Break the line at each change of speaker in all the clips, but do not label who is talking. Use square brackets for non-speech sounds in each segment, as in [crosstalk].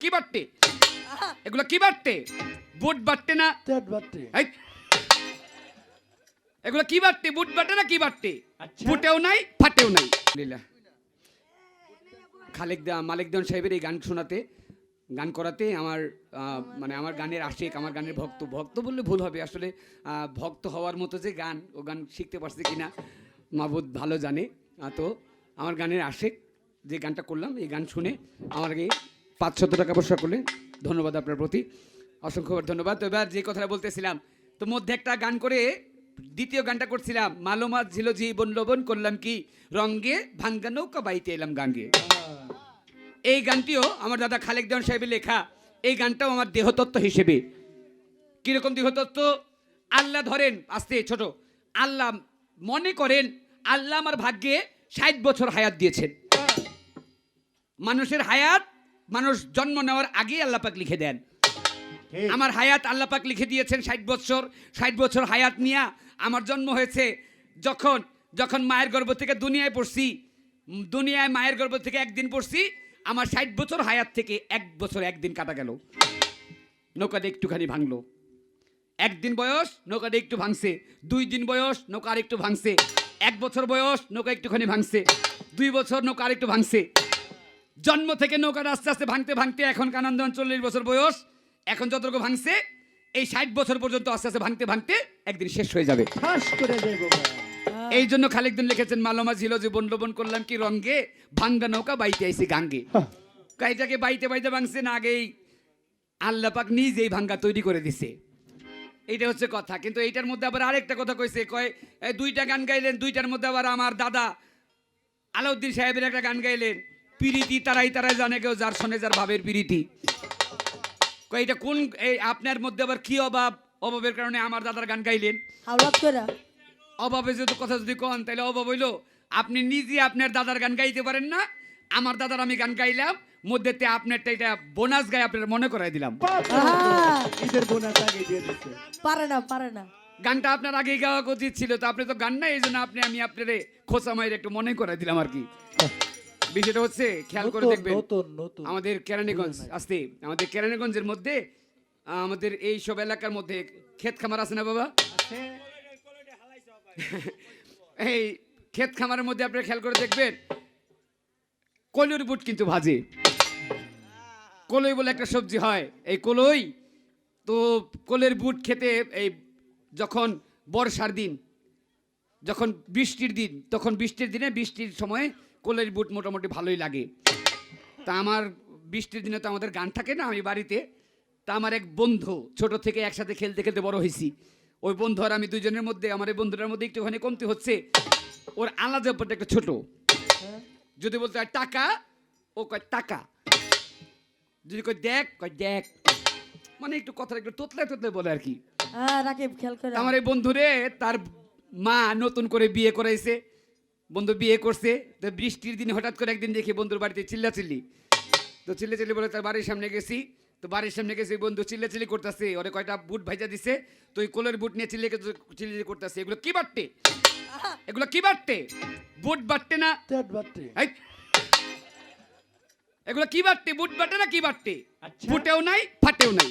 কি বাট্টে এগুলো কি বাট্টে বুট বাট্টে না? এগুলো কি বাট্টে বুট বাটে না কি বাট্টে
আচ্ছা।
বুটেও নাই ফাটেও নাই। লীলা। খালেক দা মালিক দেওয়ান সাহেবের এই গান শোনাতে গান করাতে আমার মানে আমার গানের আশেক আমার গানের ভক্ত। ভক্ত বললে ভুল হবে। আসলে ভক্ত হওয়ার মতো যে গান ও গান শিখতে পারছে কিনা মাবুদ ভালো জানে। তো আমার গানের আশেক যে গানটা করলাম এই গান শুনে আমাকে পাঁচশত টাকা পয়সা করলেন ধন্যবাদ আপনার প্রতি। অসংখ্য ধন্যবাদ। তো এবার যে কথাটা বলতেছিলাম, তো মধ্যে একটা গান করে দ্বিতীয় গানটা করছিলাম মালোমাত ঝিল জীবন লবণ করলাম কি, রঙ্গে ভাঙ্গা নৌকা বাইতে এলাম গান গাঙ্গে। এই গানটিও আমার দাদা খালেক দেওয়ান সাহেবের লেখা, এই গানটাও আমার দেহতত্ত্ব হিসেবে। কীরকম দেহতত্ত্ব? আল্লাহ ধরেন, আস্তে, ছোট, আল্লাহ মনে করেন, আল্লাহ আমার ভাগ্যে ষাট বছর হায়াত দিয়েছেন। মানুষের হায়াত মানুষ জন্ম নেওয়ার আগেই আল্লাহ পাক লিখে দেন। আমার হায়াত আল্লাপাক লিখে দিয়েছেন ষাট বছর। ষাট বছর হায়াত নিয়া আমার জন্ম হয়েছে যখন যখন মায়ের গর্ভ থেকে দুনিয়ায় পড়ছি। দুনিয়ায় মায়ের গর্ভ থেকে একদিন পড়ছি আমার ষাট বছর হায়াত থেকে এক বছর একদিন কাটা গেল। নৌকাতে একটুখানি ভাঙলো। একদিন বয়স নৌকাটা একটু ভাঙছে। দুই দিন বয়স নৌকা আর একটু ভাঙছে। এক বছর বয়স নৌকা একটুখানি ভাঙছে। দুই বছর নৌকা আর একটু ভাঙছে। জন্ম থেকে নৌকাটা আস্তে আস্তে ভাঙতে ভাঙতে এখন কানন্দন চল্লিশ বছর বয়স। এখন যতটুকু ভাঙছে এই ষাট বছর পর্যন্ত আস্তে আস্তে ভাঙতে ভাঙতে একদিন শেষ হয়ে যাবে। এই জন্য খালেকদিন লিখেছেন মালমা ঝিল জীবন লোবন করলাম কি রঙ্গে ভাঙ্গা নৌকা বাইতে আইসি গাঙ্গে। কাইটাকে বাইতে বাইতে ভাঙছে না আগেই আল্লাপাক নিজেই ভাঙ্গা তৈরি করে দিছে। এইটা হচ্ছে কথা। কিন্তু এইটার মধ্যে আবার আরেকটা কথা কইছে কয় দুইটা গান গাইলেন দুইটার মধ্যে আবার আমার দাদা আলাউদ্দিন সাহেবের একটা গান গাইলেন। পিরিতি তারাই তারাই জানে কেউ যার শোনে যার ভাবের পিরিতি। কয় এটা কোন এই আপনার মধ্যে আবার কি অভাব? অভাবের কারণে আমার দাদার গান গাইলেন। অভাবে যদি কথা যদি কন তাহলে অভাব হইল। আপনি নিজে আপনার দাদার গান গাইতে পারেন না। আমার দাদার আমি গান গাইলাম। মধ্যেতে আপনারটা এটা বোনাস গায়ে আপনার মনে করাই দিলাম।
পারে না পারে না।
গানটা আপনার আগে গাওয়া উচিত ছিল তো আপনি তো গান না এই জন্য আপনি আমি আপনার খোঁচা মায়ের একটু মনে করাই দিলাম আর কি। বিষয়টা হচ্ছে খেয়াল করে দেখবেন
নতুন নতুন।
আমাদের কেরানীগঞ্জ আসতে আমাদের কেরানীগঞ্জের মধ্যে আমাদের এই সব এলাকার মধ্যে ক্ষেত খামার আছে না বাবা? [laughs] এই ক্ষেত খামারের মধ্যে আপনারা খেয়াল করে দেখবেন কলুর বুট কিন্তু ভাজে। কলই বলে একটা সবজি হয়। এই কলই তো কলের বুট খেতে এই যখন বর্ষার দিন যখন বৃষ্টির দিন তখন বৃষ্টির দিনে বৃষ্টির সময় কোলের বুট মোটামুটি ভালোই লাগে। তা আমার বৃষ্টির দিনে তো আমাদের গান থাকে না আমি বাড়িতে। তা আমার এক বন্ধু ছোট থেকে একসাথে খেলতে খেলতে বড় হয়েছি। ওই বন্ধু আর আমি দুজনের মধ্যে আমার এই বন্ধুটার মধ্যে একটুখানি কমতি হচ্ছে। ওর আলাদা ব্যাপারটা একটু ছোট। যদি বলতে হয় টাকা ও কয় টাকা। যদি কয় দেখ কয় দেখ। মানে একটু কথা একটু তোতলায় তোতলায় বলে আর কি।
হ্যাঁ রাকিব খেয়াল করে।
আমার এই বন্ধুরে তার মা নতুন করে বিয়ে করাইছে। বন্ধু বিয়ে করছে তো বৃষ্টির দিনে হঠাৎ করে একদিন দেখি বন্ধুর বাড়িতে চিল্লা চিল্লি তো চিল্লা চিল্লি বলে তার বাড়ির সামনে গেছি তো বাড়ির সামনে গেছি বন্ধু চিল্লা চিল্লি করতেছে ওরে কয়টা বুট ভাইজা দিছে তো ওই কোলের বুট নিয়ে চিল্লি চিল্লি করতেছে এগুলো কি বাড়তে এগুলো কি বাড়তে বুট বাড়তে না? এগুলো কি বাড়তে বুট বাটে না কি বাড়তে
আচ্ছা।
ফুটেও নাই ফাটেও নাই।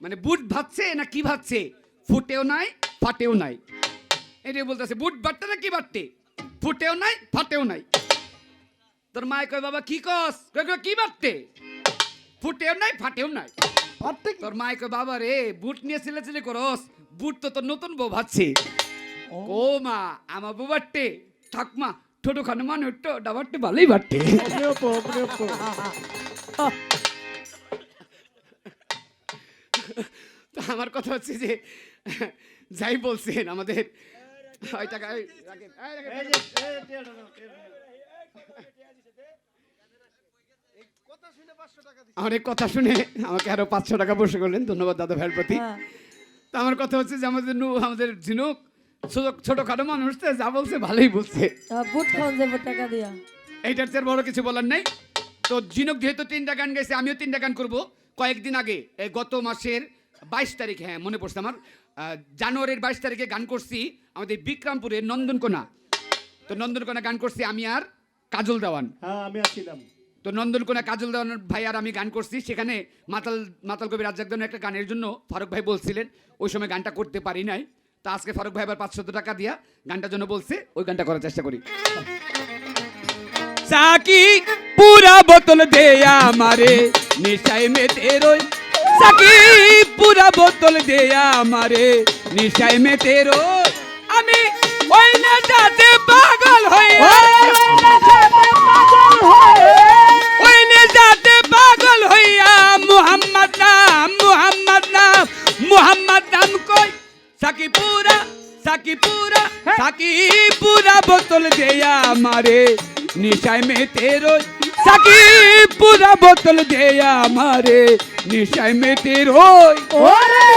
মানে বুট ভাবছে না কি ভাবছে ফুটেও নাই ফাটেও নাই। এটাই বলতেছে বুট বাট্টে না কি বাট্টে ফুটেও নাই ফাটেও নাই। তোর মায় কয় বাবা কি কস? কয় কি বাট্টে ফুটেও নাই ফাটেও নাই? তোর মায় কয় বাবা রে বুট নিয়ে ছিলে ছিলে করস বুট তো তোর নতুন বউ ভাবছে।
ও,
মা আমার বউ বাট্টে ঠাকমা ছোট খানো মানে তো ডাবারটে ভালোই বাট্টে। তো আমার কথা হচ্ছে যে যাই বলছেন আমাদের ওই টাকা এই কথা শুনে আমাকে আরও পাঁচশো টাকা বসে করলেন ধন্যবাদ দাদা ভাইয়ের প্রতি তো আমার কথা হচ্ছে যে আমাদের নু আমাদের ঝিনুক ছোট ছোটখাটো মানুষ তো যা বলছে ভালোই বলছে
টাকা দিয়া
এইটার চেয়ে বড় কিছু বলার নাই তো ঝিনুক যেহেতু তিনটা গান গাইছে আমিও তিনটা গান করব কয়েকদিন আগে গত মাসের বাইশ তারিখ হ্যাঁ মনে পড়ছে আমার জানুয়ারির বাইশ তারিখে গান করছি আমাদের বিক্রমপুরের নন্দনকোনা। তো নন্দনকোনা গান করছি আমি আর কাজল দেওয়ান।
হ্যাঁ আমি আসছিলাম
তো নন্দনকোনা কাজল দেওয়ান ভাই আর আমি গান করছি। সেখানে মাতাল মাতাল কবি রাজ্জাক দেওয়ান একটা গানের জন্য ফারুক ভাই বলছিলেন ওই সময় গানটা করতে পারি নাই। তা আজকে ফারুক ভাই আবার পাঁচশত টাকা দিয়া গানটার জন্য বলছে ওই গানটা করার চেষ্টা করি। সাকি পুরা বোতল দে আমারে নিশাই মে তেরোই সাকি পুরা বোতল দে আমারে নিশাই মে তেরোই আমি ওই না যাতে পাগল হয়ে। ওই নে যাতে পাগল হইয়া মুহাম্মদ নাম মুহাম্মদ নাম মুহাম্মদ নাম কই? সাকি পুরা সাকি পুরা সাকি পুরা বোতল দেয়া আমারে নিশায় মে তেরো সাকি পুরা বোতল দেয়া আমারে নিশায় মেতে তেরো
ওরে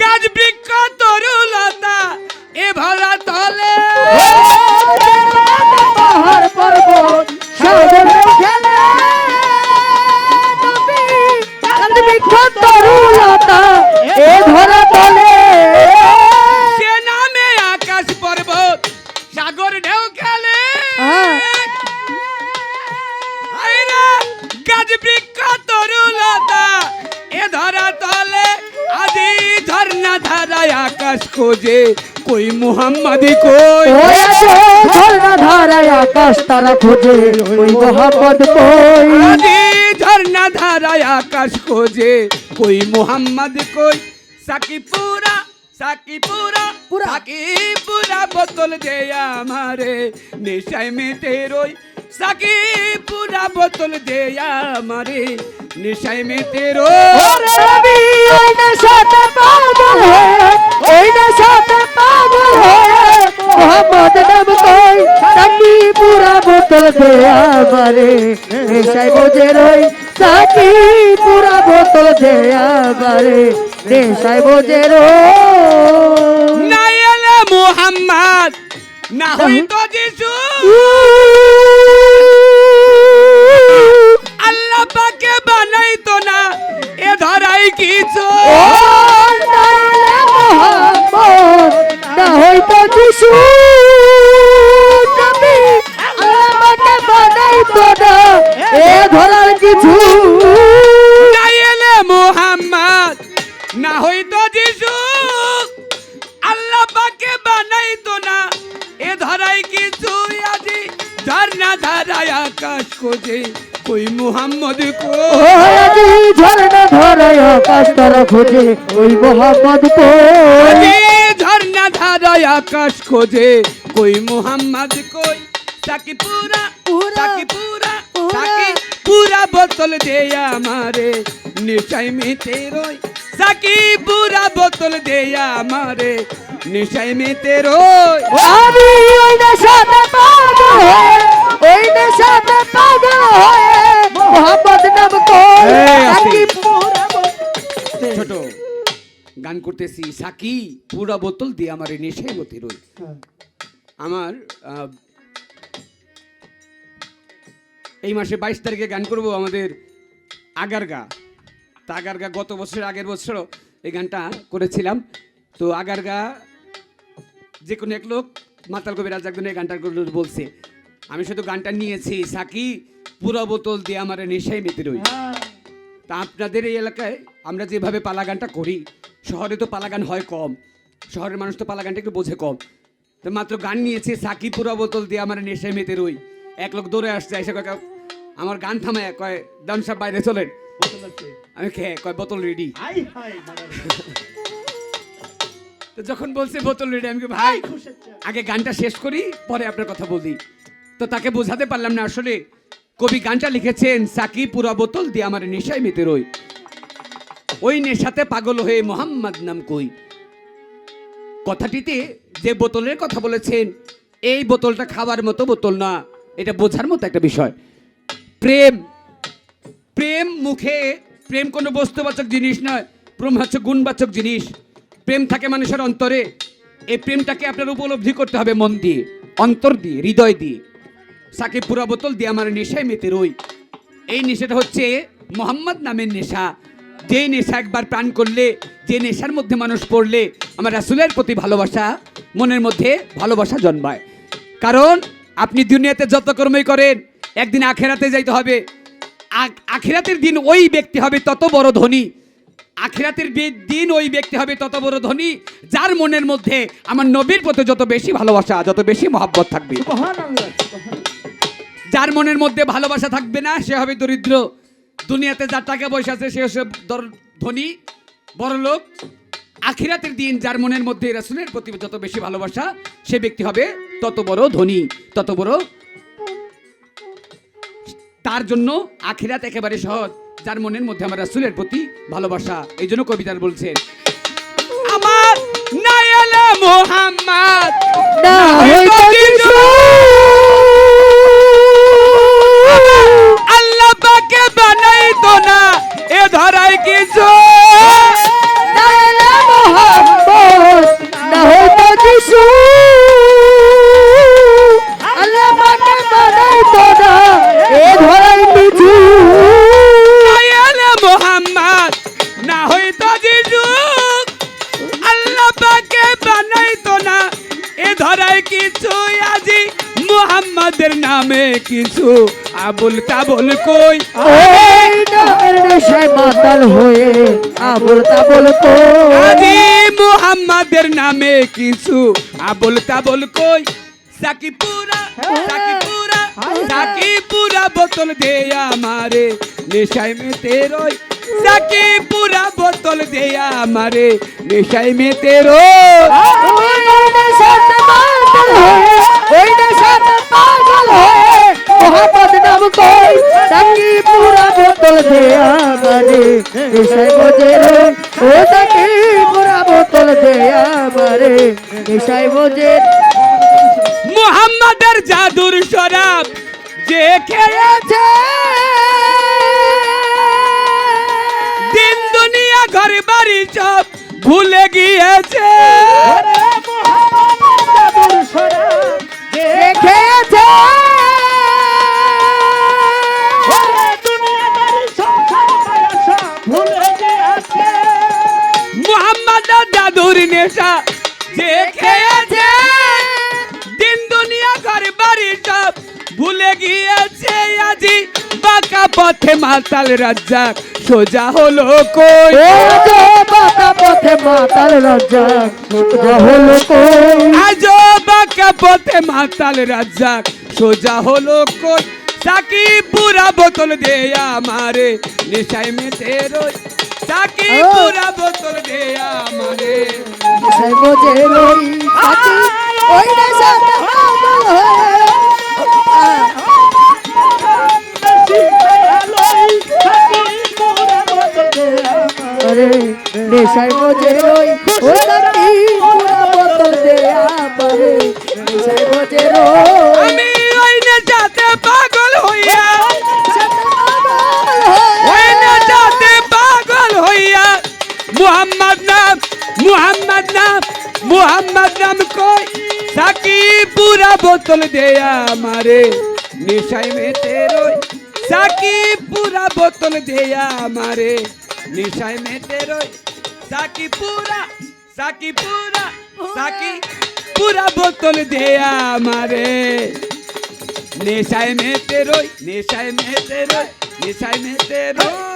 গাছ বৃক্ষ তরুলতা এ ভরা তলে।
পর্বত কাল বৃক্ষ তরুলতা এ ধরা
আকাশ খোঁজে কই মুহাম্মাদি কই?
ঝর্ণা ধারায় আকাশ তারা খোঁজে ওই মোহাম্মদ কই?
ঝর্ণা ধারায় আকাশ খোঁজে কই মোহাম্মদ কই? সাকিপুরা সাকিপুরা
পুরা।
সাকিপুরা বোতল দে আমারে নেশায় মেতে রই। সাকিপুরা বোতল দে আমারে নেশায় মেতে রই
ওরে নবী ওই নেশাতে পাগল হয়ে ওই নেশাতে পাগল হয়ে মোহাম্মদ নাম কই সাকি পুরা বোতল দে আমারে নেশায় বোঝে রই। সাকি পুরা বোতল দে আমারে নেশায় বোঝে রই
না এলে মোহাম্মদ না হইতো যিশু। বানাইতো না এ ধরাই কিছু
না হইতো নবী আমাকে বানাইতো না এ ধরার কিছু
না এলে মোহাম্মদ না হইতো যিশু। আল্লাহ পাকে বানাইতো না এ ধরাই কিছু আজি ঝর্ণা ধারায় আকাশ খোঁজে। কই মোহাম্মদ কো?
ও আজি ঝর্ণা ধরায় আকাশ তারা খোঁজে ওই মোহাম্মদ
ঝর্ণা ধারায় আকাশ খোঁজে কই মোহাম্মদ কই? সাকি পুরা
পুরা,
সাকি পুরা। সাকি পুরা বোতল দে আমারে নিশাই মেতে রই। সাকি পুরা বোতল দে আমারে নিশাই মেতে রই।
আমি ওই নেশাতে পাগল হয়ে ওই নেশাতে পাগল হয়ে মোহাম্মদ নাম কই?
এই আসি।
সাকি পুরা
ছোট গান করতেছি। সাকি পুরা বোতল দিয়ে আমারে নেশাই মতে রই আমার এই মাসে বাইশ তারিখে গান করব আমাদের আগারগা। তা আগারগা গত বছর আগের বছরও এই গানটা করেছিলাম। তো আগারগা যে কোনো এক লোক মাতাল কবি রাজ একজন এই গানটা বলছে। আমি শুধু গানটা নিয়েছি। সাকি পুরো বোতল দিয়ে আমার নেশাই মেতে রই। তা আপনাদের এই এলাকায় আমরা যেভাবে পালা গানটা করি শহরে তো পালা গান হয় কম শহরের মানুষ তো পালা গানটা একটু বোঝে কম। তো মাত্র গান নিয়েছি সাকি পুরা বোতল দিয়ে আমার নেশায় মেতে রই। এক লোক দৌড়ে আসছে এসে কয় আমার গান থামায় কয় দান সাহেব বাইরে চলেন। আমি খেয়ে কয় বোতল রেডি তো যখন বলছে বোতল রেডি আমি ভাই আগে গানটা শেষ করি পরে আপনার কথা বলি। তো তাকে বোঝাতে পারলাম না। আসলে কবি গানটা লিখেছেন সাকি পুরা বোতল দিয়ে আমার নেশায় মেতে রই। ওই নেশাতে পাগল হয়ে মোহাম্মদ নাম কই। কথাটিতে যে বোতলের কথা বলেছেন, এই বোতলটা খাবার মতো বোতল না, এটা বোঝার মতো একটা বিষয়। প্রেম প্রেম মুখে, প্রেম কোনো বস্তুবাচক জিনিস নয়, প্রেম হচ্ছে গুণবাচক জিনিস। প্রেম থাকে মানুষের অন্তরে, এই প্রেমটাকে আপনার উপলব্ধি করতে হবে মন দিয়ে, অন্তর দিয়ে, হৃদয় দিয়ে। সাকিব পুরা বোতল দিয়ে আমার নেশায় মেতে রই। এই নেশাটা হচ্ছে মোহাম্মদ নামের নেশা। যে নেশা একবার প্রাণ করলে, যে নেশার মধ্যে মানুষ পড়লে, আমার রাসুলের প্রতি ভালোবাসা, মনের মধ্যে ভালোবাসা জন্মায়। কারণ আপনি দুনিয়াতে যত কর্মই করেন, একদিন আখেরাতে যাইতে হবে। আখ- আখিরাতের দিন ওই ব্যক্তি হবে তত বড় ধনী। আখেরাতের দিন ওই ব্যক্তি হবে তত বড় ধনী, যার মনের মধ্যে আমার নবীর প্রতি যত বেশি ভালোবাসা, যত বেশি মহাব্বত থাকবে। যার মনের মধ্যে ভালোবাসা থাকবে না সে হবে দরিদ্র। দুনিয়াতে যার টাকা পয়সা আছে সে হচ্ছে ধনী বড় লোক। আখিরাতের দিন যার মনের মধ্যে রাসুলের প্রতি যত বেশি ভালোবাসা সে ব্যক্তি হবে তত বড় ধনী তত বড় তার জন্য আখিরাত একেবারে সহজ যার মনের মধ্যে আমার রাসুলের প্রতি ভালোবাসা। এই জন্য কবিতার বলছেন আমার নায়ালা মোহাম্মদ
না।
মুহাম্মাদের নামে কিছু আবুল তাবুল কই?
মাতাল হয়ে আবল তাবল কই?
মুহাম্মাদের নামে কিছু আবুল তাবুল কই? সাকি পুরা সাকি পুরা সাকি পুরা বোতল দে আমারে নেশায় মেতে রই। সাকি পুরা বোতল দে আমারে নেশায় মেতে রই।
দে আমারে বোঝে রে, ও তাকি পুরা বোতল দে আমারে। বোঝে
মুহাম্মাদের জাদুর শরাব যে খেয়েছে। দিন দুনিয়া ঘর বাড়ি সব ভুলে গিয়েছে। পথে মাতাল রাজ্জাক সোজা হলো কই
ও পথে মাতাল রাজা সোজা হলো কই
আজ বাঁকা পথে মাতাল রাজ্জাক সোজা হলো কই সাকি পুরা বোতল দে আমারে নেশায় মেতে রই সাকি পুরা বোতল দে আমারে
নেশায় বোঝে রই সাথী ওই নেশাতে নেশায় বোঝে রই ও সাথী পুরা বোতল দে আমারে। নেশায় বোঝে রই।
আমি ওই নেশাতে পাগল হইয়া। ওই নেশাতে পাগল হইয়া। মুহাম্মদ নাম মুহাম্মদ নাম মুহাম্মদ নাম কই? সাকি পুরা বোতল দে আমারে। নেশায় মেতে রই। সাকি পুরা বোতল দে আমারে। নেশায় মেতে রই। সাকি পুরা সাকি পুরা। সাকি পুরা বোতল দে আমারে। নেশায় মেতে রই নেশায় মেতে রই নেশায় মেতে রই।